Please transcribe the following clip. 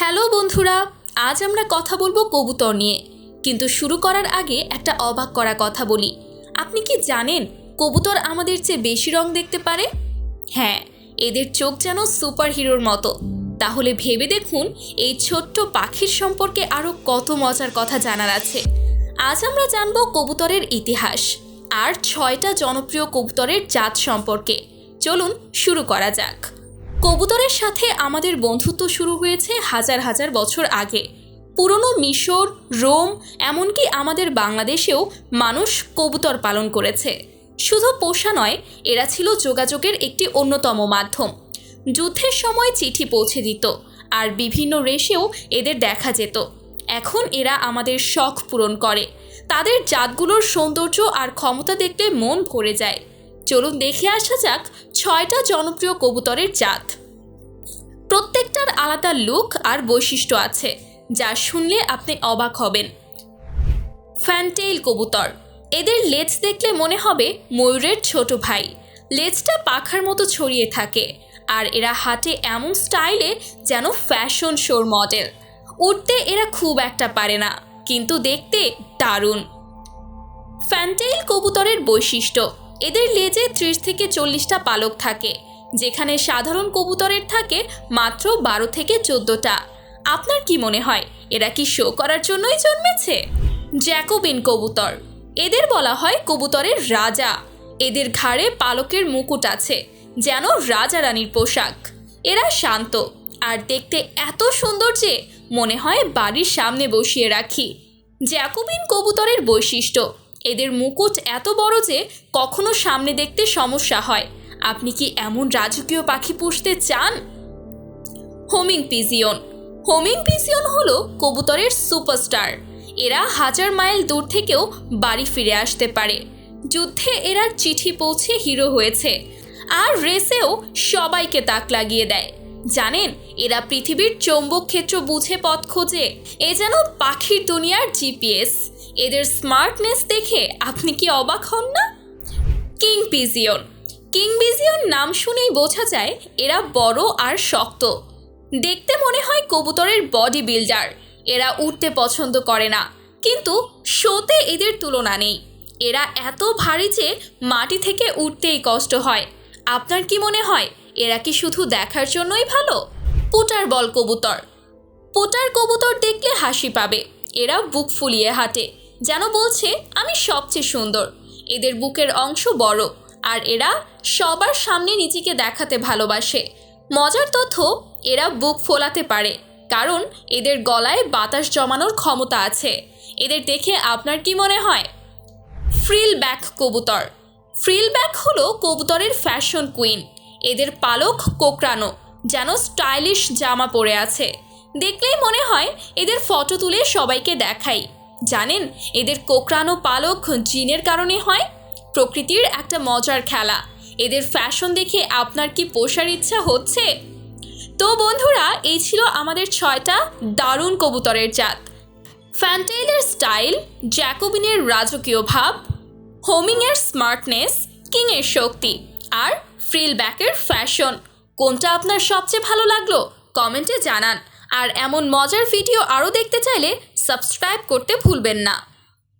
Hello বন্ধুরা, আজ আমরা কথা বলব কবুতর নিয়ে। কিন্তু শুরু করার আগে একটা অবাক করা কথা বলি। আপনি কি জানেন কবুতর আমাদের চেয়ে বেশি রং দেখতে পারে? হ্যাঁ এদের চোখ যেন সুপার হিরোর মতো। তাহলে ভেবে দেখুন এই ছোট্ট পাখির সম্পর্কে আরও কত মজার কথা জানার আছে। আজ আমরা জানব কবুতরের ইতিহাস আর ছয়টা জনপ্রিয় কবুতরের জাত সম্পর্কে। চলুন শুরু করা যাক। কবুতরের সাথে আমাদের বন্ধুত্ব শুরু হয়েছে হাজার হাজার বছর আগে। পুরনো মিশর, রোম, এমনকি আমাদের বাংলাদেশেও মানুষ কবুতর পালন করেছে। শুধু পোষা নয়, এরা ছিল যোগাযোগের একটি অন্যতম মাধ্যম। যুদ্ধের সময় চিঠি পৌঁছে দিত, আর বিভিন্ন রেশেও এদের দেখা যেত। এখন এরা আমাদের শখ পূরণ করে। তাদের জাতগুলোর সৌন্দর্য আর ক্ষমতা দেখলে মন ভরে যায়। চলুন দেখে আসা যাক ছয়টা জনপ্রিয় কবুতরের জাত। প্রত্যেকটার আলাদা লুক আর বৈশিষ্ট্য আছে, যা শুনলে আপনি অবাক হবেন। ফ্যান্টেইল কবুতর, এদের লেজ দেখলে মনে হবে ময়ূরের ছোট ভাই। লেজটা পাখার মতো ছড়িয়ে থাকে, আর এরা হাঁটে এমন স্টাইলে যেন ফ্যাশন শোর মডেল। উঠতে এরা খুব একটা পারে না, কিন্তু দেখতে দারুণ। ফ্যান্টেইল কবুতরের বৈশিষ্ট্য এদের লেজে ত্রিশ থেকে চল্লিশটা পালক থাকে, যেখানে সাধারণ কবুতরের থাকে মাত্র বারো থেকে চোদ্দোটা। আপনার কি মনে হয়, এরা কি শো করার জন্যই জন্মেছে? জ্যাকোবিন কবুতর। এদের বলা হয় কবুতরের রাজা। এদের ঘাড়ে পালকের মুকুট আছে, যেন রাজা রানীর পোশাক। এরা শান্ত, আর দেখতে এত সুন্দর যে মনে হয় বাড়ির সামনে বসিয়ে রাখি। জ্যাকোবিন কবুতরের বৈশিষ্ট্য এদের মুকুট এত বড় যে কখনো সামনে দেখতে সমস্যা হয়। আপনি কি এমন রাজকীয় পাখি পুষতে চান? Homing pigeon. হোমিং পিজিয়ন হলো কবুতরের সুপারস্টার। এরা হাজার মাইল দূর থেকেও বাড়ি ফিরে আসতে পারে। যুদ্ধে এরা চিঠি পৌঁছে হিরো হয়েছে। আর রেসেও সবাইকে তাক লাগিয়ে দেয়। জানেন, এরা পৃথিবীর চৌম্বক ক্ষেত্র বুঝে পথ খোঁজে। এ যেন পাখির দুনিয়ার জিপিএস। এদের স্মার্টনেস দেখে আপনি কি অবাক হন না? কিং পিজিয়ন কিং পিজিয়ন নাম শুনেই বোঝা যায় এরা বড় আর শক্ত। দেখতে মনে হয় কবুতরের বডি বিল্ডার এরা উঠতে পছন্দ করে না। কিন্তু শোতে এদের তুলনা নেই। এরা এত ভারী যে মাটি থেকে উঠতেই কষ্ট হয়। আপনার কি মনে হয় এরা কি শুধু দেখার জন্যই ভালো? পুটার বল কবুতর। পোটার কবুতর দেখলে হাসি পাবে। এরা বুক ফুলিয়ে হাঁটে, যেন বলছে, আমি সবচেয়ে সুন্দর। এদের বুকের অংশ বড়, আর এরা সবার সামনে নিজেকে দেখাতে ভালোবাসে। মজার তথ্য, এরা বুক ফোলাতে পারে, কারণ এদের গলায় বাতাস জমানোর ক্ষমতা আছে। এদের দেখে আপনার কি মনে হয়? ফ্রিল ব্যাক কবুতর। ফ্রিল ব্যাক হলো কবুতরের ফ্যাশন কুইন। এদের পালক কোকড়ানো, যেন স্টাইলিশ জামা পরে আছে। দেখলেই মনে হয় এদের ফটো তুলে সবাইকে দেখাই। জানেন, এদের কোকড়ানো পালক জিনের কারণে হয়? প্রকৃতির একটা মজার খেলা। এদের ফ্যাশন দেখে আপনার কি পোষার ইচ্ছা হচ্ছে? তো বন্ধুরা, এই ছিল আমাদের ছয়টা দারুণ কবুতরের জাত। ফ্যান্টেইলের স্টাইল জ্যাকোবিনের রাজকীয় ভাব হোমিংয়ের স্মার্টনেস কিংয়ের শক্তি আর ফ্রিল ব্যাকের ফ্যাশন কোনটা আপনার সবচেয়ে ভালো লাগল? কমেন্টে জানান। আর এমন মজার ভিডিও আরও দেখতে চাইলে সাবস্ক্রাইব করতে ভুলবেন না।